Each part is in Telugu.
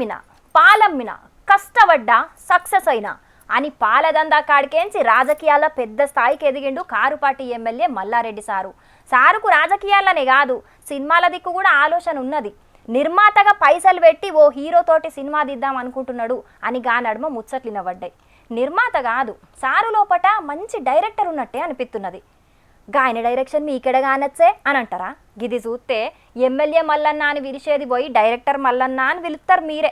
నమ్మిన పాలమ్మిన కష్టపడ్డా సక్సెస్ అయినా. అని పాలదందా కాడికేంచి రాజకీయాల్లో పెద్ద స్థాయికి ఎదిగిండు కారుపాటి ఎమ్మెల్యే మల్లారెడ్డి సారు. సారుకు రాజకీయాలనే కాదు సినిమాల దిక్కు కూడా ఆలోచన ఉన్నది. నిర్మాతగా పైసలు పెట్టి ఓ హీరోతోటి సినిమా దిద్దాం అనుకుంటున్నాడు అని గా నడుమ ముచ్చట్లినవడ్డాయి నిర్మాత కాదు సారు లోపట మంచి డైరెక్టర్ ఉన్నట్టే అనిపిస్తున్నది గాయన డైరెక్షన్ మీకెడ కానొచ్చే అని అంటారా గిది చూస్తే ఎమ్మెల్యే మల్లన్న అని పిలిచేది పోయి డైరెక్టర్ మల్లన్న అని పిలుస్తారు మీరే.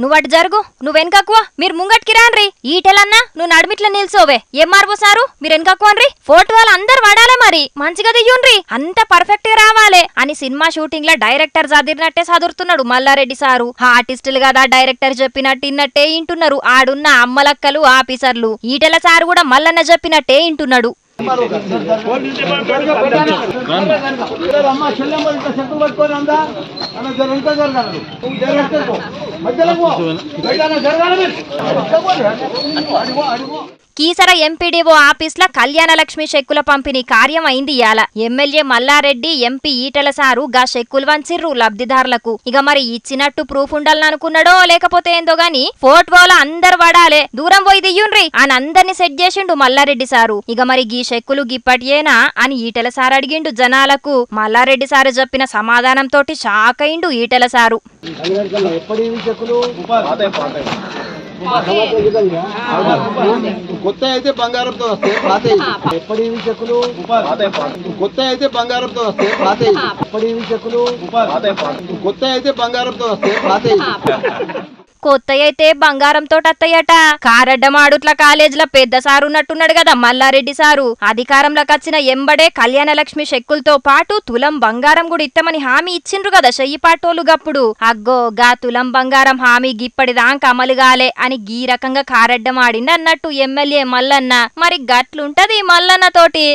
నువ్వు అటు జరుగు నువ్వు వెనకక్కువ మీరు ముంగట్కి రాన్రి ఈటెలన్నా నువ్వు నడిమిట్ల నిల్చోవే. ఏం మార్పోసారు మీరు వెనకక్కువన్రి ఫోటో వాళ్ళు అందరు వాడాలే మరి. మంచిగా దియ్యుండ్రి. అంత పర్ఫెక్ట్గా రావాలే అని సినిమా షూటింగ్లో డైరెక్టర్ చదివినట్టే చదువుతున్నాడు మల్లారెడ్డి సారు. ఆర్టిస్టులు కదా డైరెక్టర్ చెప్పినట్టు ఇన్నట్టే ఇంటున్నారు. ఆడున్న అమ్మలక్కలు ఆఫీసర్లు. ఈటెల సారు కూడా మల్లన్న చెప్పినట్టే ఇంటున్నాడు. మధ్యలో కీసర ఎంపీడీఓ ఆఫీస్ల కళ్యాణలక్ష్మి చెక్కుల పంపిణీ కార్యం అయింది ఇయాల. MLA Mallareddy MP Etela sir గా చెక్కులు వంచిర్రు లబ్ధిదారులకు. ఇక మరి ఇచ్చినట్టు ప్రూఫ్ ఉండాలనుకున్నాడో లేకపోతే ఏందో గాని ఫోటోలో అందరు వడాలే దూరం పోయి దియ్యుండ్రి అని అందరిని సెట్ చేసిండు మల్లారెడ్డి సారు. ఇక మరి గీ చెక్కులు గిప్పటియేనా అని ఈటెల సారు అడిగిండు జనాలకు. మల్లారెడ్డి సారు చెప్పిన సమాధానంతోటి షాక్ అయిండు ఈటెల సారు. కొత్త అయితే బంగారంతో వస్తాయి పాత ఎప్పటి ఇవి చెక్కులు కొత్త అయితే బంగారంతో వస్తాయి పాత ఎప్పటి ఇవి చెక్కులు కొత్త అయితే బంగారంతో వస్తాయి పాత కొత్త అయితే బంగారంతో అత్తయ్యట కారడ్డమాడుట్ల కాలేజీల పెద్ద సారు ఉన్నట్టున్నాడు కదా మల్లారెడ్డి సారు. అధికారంలోకి వచ్చిన ఎంబడే కళ్యాణలక్ష్మి శక్కులతో పాటు తులం బంగారం కూడా ఇత్తమని హామీ ఇచ్చిండ్రు కదా చెయ్యిపాటోలు గప్పుడు అగ్గో గా తులం బంగారం హామీ గిప్పటిదాంక అమలు గాలే అని గీ రకంగా కారడ్డమాడిండి అన్నట్టు ఎమ్మెల్యే మల్లన్న. మరి గట్లుంటది మల్లన్న తోటి?